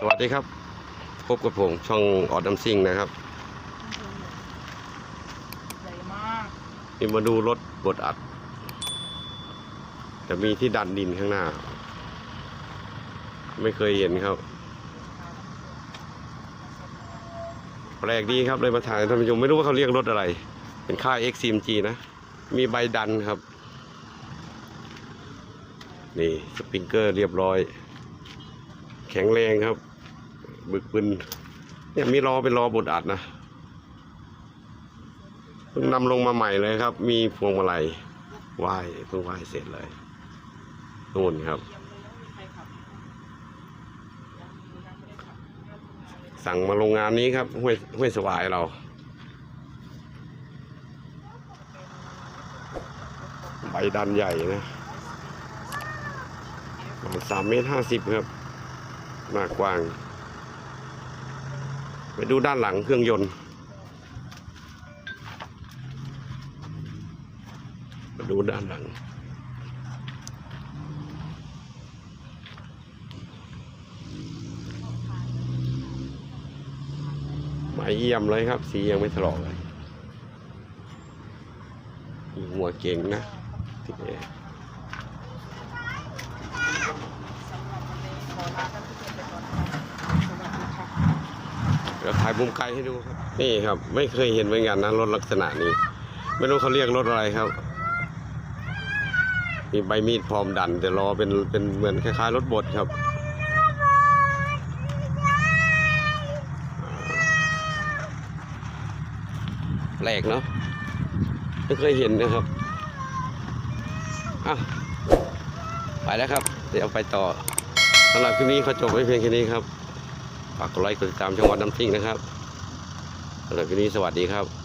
สวัสดีครับ พบกับผมช่องออดน้ำซิ่งนะครับใหญ่มากนี่มาดูรถบดอัดแต่มีที่ดันดินข้างหน้า ไม่เคยเห็นครับแปลกดีครับเลยมาถ่ายท่านผู้ชมไม่รู้ว่าเขาเรียกรถอะไร เป็นค่าย XCMG นะ มีใบดันครับ นี่ สปริงเกอร์เรียบร้อย แข็งแรงครับ บึกบึนเนี่ยมีล้อเป็นล้อบดอัดนะเพิ่งนำลงมาใหม่เลยครับ มีพวงมาลัยไหว้เพิ่งไหว้เสร็จเลยนู่นครับเยี่ยมเลยยังไม่มีใครับ สั่งมาโรงงานนี้ครับห้วยห้วยสวายเรา ใบดันใหญ่นะประมาณสามเมตรห้าสิบครับ หน้ากว้าง ไปดูด้านหลังเครื่องยนต์มาดูด้านหลัง หมายเยี่ยมเลยครับ สียังไม่ถลอกเลยหัวเก่งนะที่นี่สำหรับวันนี้ขอลาท่านผู้ชมไปก่อนนะครับสวัสดีค่ะ เดี๋ยวถ่ายมุมไกลให้ดูครับ นี่ครับ ไม่เคยเห็นเหมือนกันนะรถลักษณะนี้ ไม่รู้เขาเรียกรถอะไรครับ มีใบมีดพร้อมดันแต่ล้อเป็นเป็นเหมือนคล้ายๆรถบดครับแปลกเนาะไม่เคยเห็นนะครับอะไปแล้วครับ เดี๋ยวไปต่อสำหรับคลิปนี้ขอจบไว้เพียงแค่นี้ครับ ฝากกดไลค์กดติดตามช่องวัดน้ำทิ้งนะครับสำหรับวันนี้สวัสดีครับ